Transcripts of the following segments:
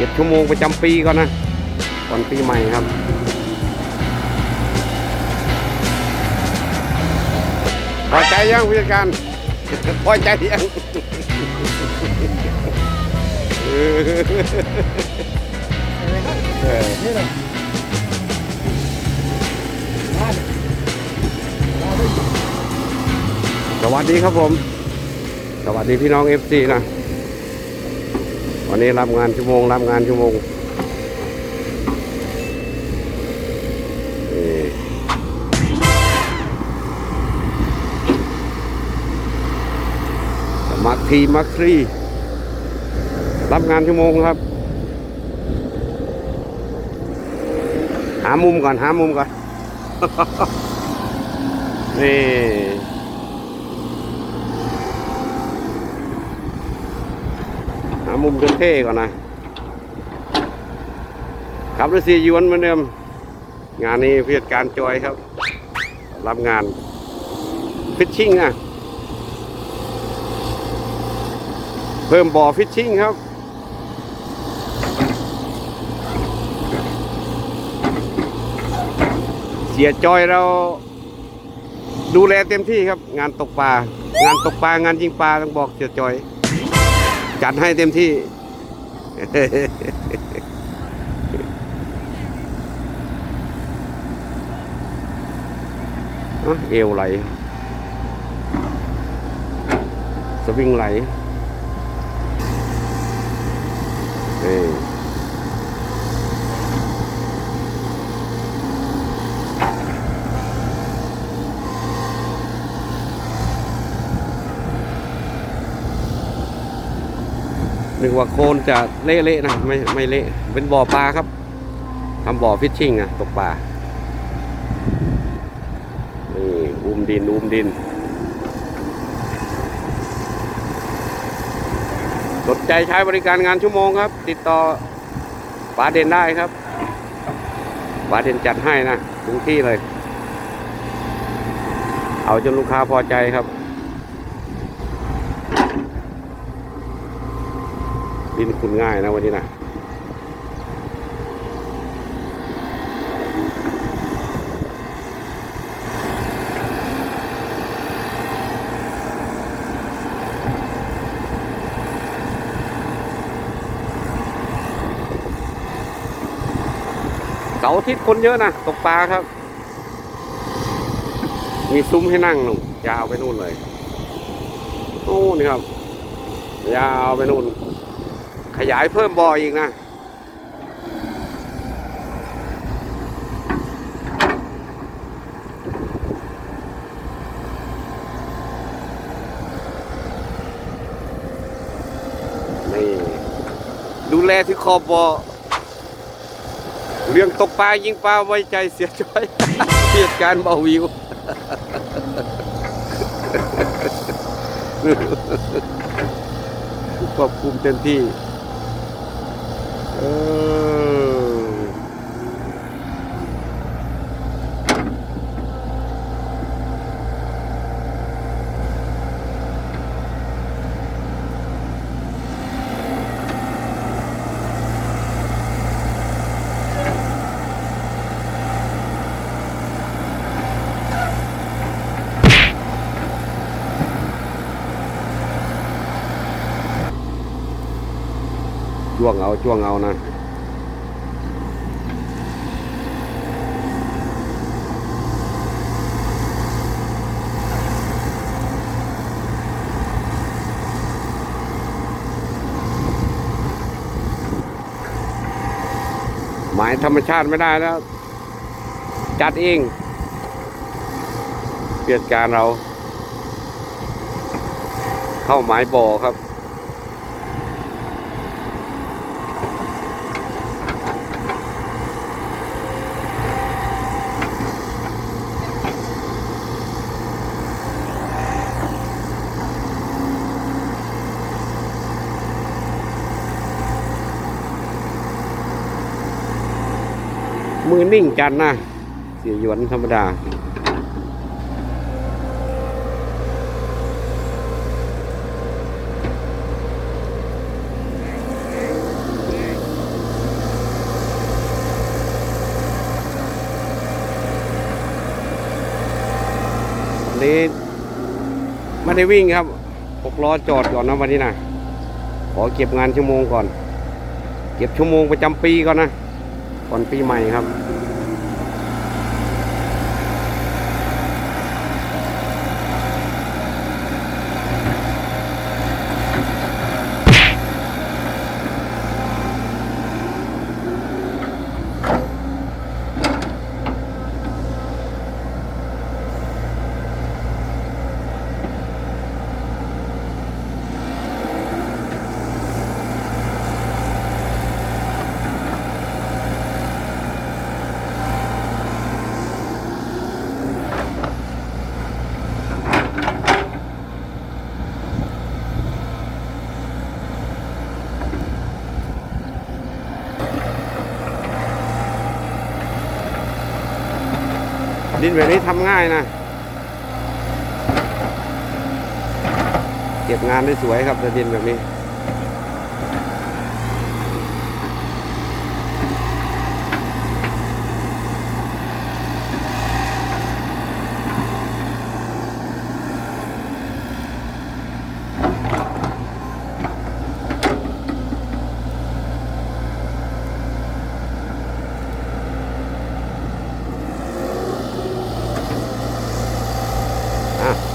เจ็ดชั่วโมงประจำปีก่อนนะก่อนปีใหม่ครับ พอใจยังผู้จัดการ พอใจยังนี่เลยบ้านสวัสดีครับผม สวัสดีพี่น้องเอฟซีนะ วันนี้รับงานชั่วโมงรับงานชั่วโมงมัครทีมัครีรับงานชั่วโมงครับ หามุมก่อนหามุมก่อน นี่ หา มุมเท่ๆก่อนนะครับฤาษียวนเหมือนเดิม งานนี้ผู้จัดการจอยครับ รับงานฟิชชิ่งอะ เพิ่มบ่อฟิชชิ่งครับเสียจอยเราดูแลเต็มที่ครับ งานตกปลางานตกปลางานยิงปลาต้องบอกเสียจอย จัดให้เต็มที่ เอวไหล สวิงไหลเอ นึกว่าโคลนจะเละๆนะไม่ไม่เละเป็นบ่อปลาครับทำบ่อฟิชชิ่งอะตกปลานี่อุ้มดินอุ้มดินสนใจใช้บริการงานชั่วโมงครับ ติดต่อป๋าเด่นได้ครับป๋าเด่นจัดให้นะถึงที่เลย เอาจนลูกค้าพอใจครับ ดินคุณง่ายนะวันนี้นะเสาร์อาทิตย์คนเยอะนะตกปลาครับ มีซุ้มให้นั่งนู่นยาวไปนู่นเลยนู่นครับ ยาวไปนู่น ขยายเพิ่มบ่ออีกนะ นี่ ดูแลที่ขอบบ่อเรื่องตกปลายิงปลาไว้ใจเสียจอยเหตุการณ์เบาวิวควบคุมเต็มที่ เจ้วงเอาจ้วงเอานะหมายธรรมชาติไม่ได้แล้ว จัดเองเปลี่ยนการเรา เข้าหมายบ่อครับ มือนิ่งจันนะเสียหยวนธรรมดานี้ไม่ได้วิ่งครับหกล้อจอดก่อนนะวันนี้นะขอเก็บงานชั่วโมงก่อน เก็บชั่วโมงประจำปีก่อนนะ ก่อนปีใหม่ครับ นแบบนี้ทำง่ายนะ เก็บงานได้สวยครับตะดินแบบนี้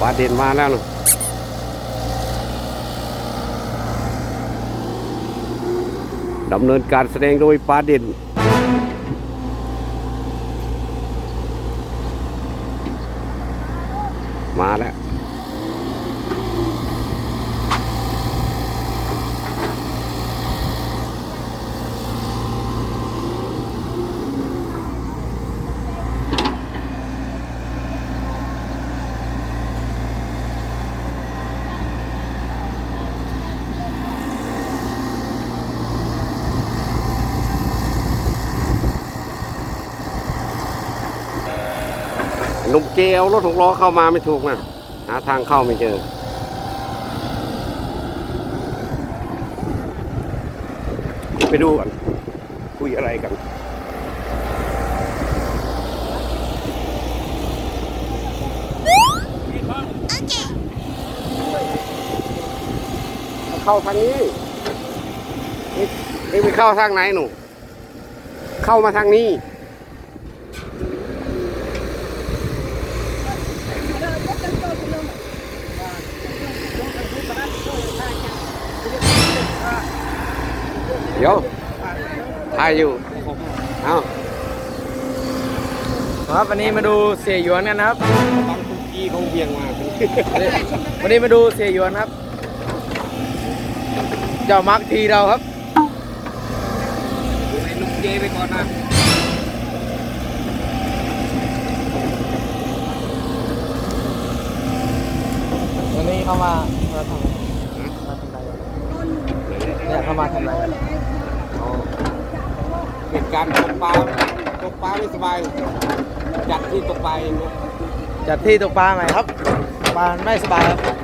าเด่นมาแล้วนะดำเนินการแสดงโดยปาเด่น หนุ่มเกเอารถหกล้อเข้ามาไม่ถูกนะหาทางเข้าไม่เจอไปดูกันคุยอะไรกันเข้าทางนี้นี่นี่ไปเข้าทางไหนหนู เข้ามาทางนี้ เดี๋ยวถ่ายอยู่เอ้าครับวันนี้มาดูเสียหยวนกันนะครับบางคุกกี้เขาเบียงมาวันนี้มาดูเสียหยวนครับ เจ้ามักทีเราครับไอ้นุ่มเจไปก่อนนะวันนี้เข้ามามาทำมาทำอะไรเนี่ยเข้ามาทำอะไรเอาเหตุ การณ์ตกปลาตกปลาไม่สบายจัดที่ตกปลาเองนะจัดที่ตกปลาใหม่ครับปลาไม่สบายครับครับ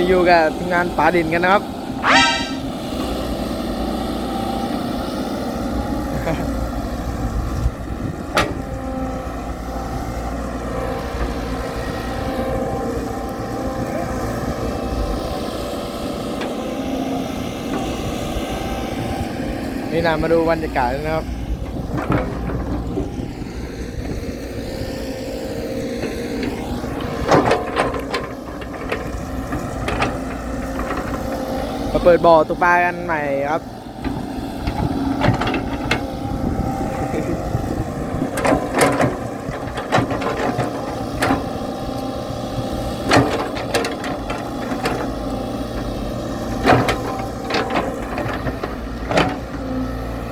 มีอยู่กับทีมงานป่าดินกันนะครับ นี่นะมาดูบรรยากาศนะครับ มาเปิดบ่อตกปลากันใหม่ครับ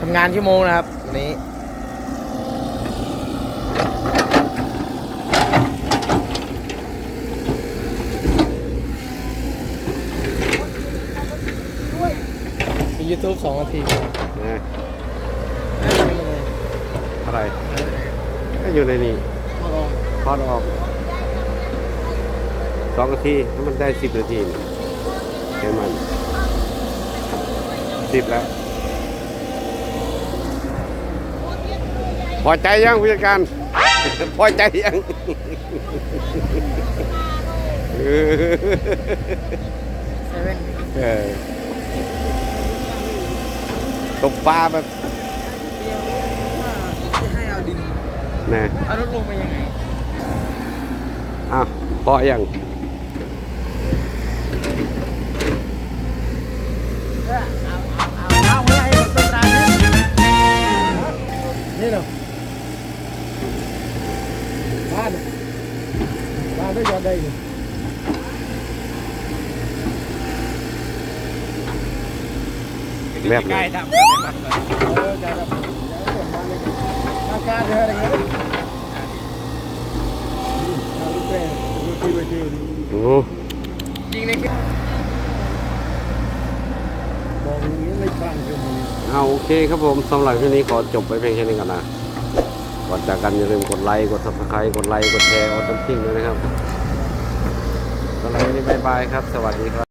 ทำงานชั่วโมงนะครับวันนี้ ยูทูบสองนาทีนะไม่ทำยังไงอะไรก็อยู่ในนี้พอลองพอดออกสองนาทีให้มันได้สิบนาทีนี่เห็นมันสิบแล้ว พอใจยังผู้จัดการ พอใจยังเออเซเว่นเออ ตกปลาแบบเดียวว่าให้เอาดินนะเอารถลงไปยังไงอ้าวพอยังเอาเอาเอาเอาไม่ให้มันเป็นร้านนี้นี่เนาะบ้านบ้านได้ยอดได้อยู่ แบบไหน เออจะแบบอาการเธออะไรเงี้ยเอาลูกแป้ งดูทีไปทีโอ้จริงเลยมองอย่างนี้ไม่ฟังคือมึงเอาโอเคครับผมสำหรับที่นี้ขอจบไปเพียงแค่นี้ก่อนนะก่อนจากกันอย่าลืมกดไลค์กด subscribe กดไลค์กดแชร์กดตั้งทิ้งด้วยนะครับสำหรับวันนี้บายบายครับ สวัสดีครับ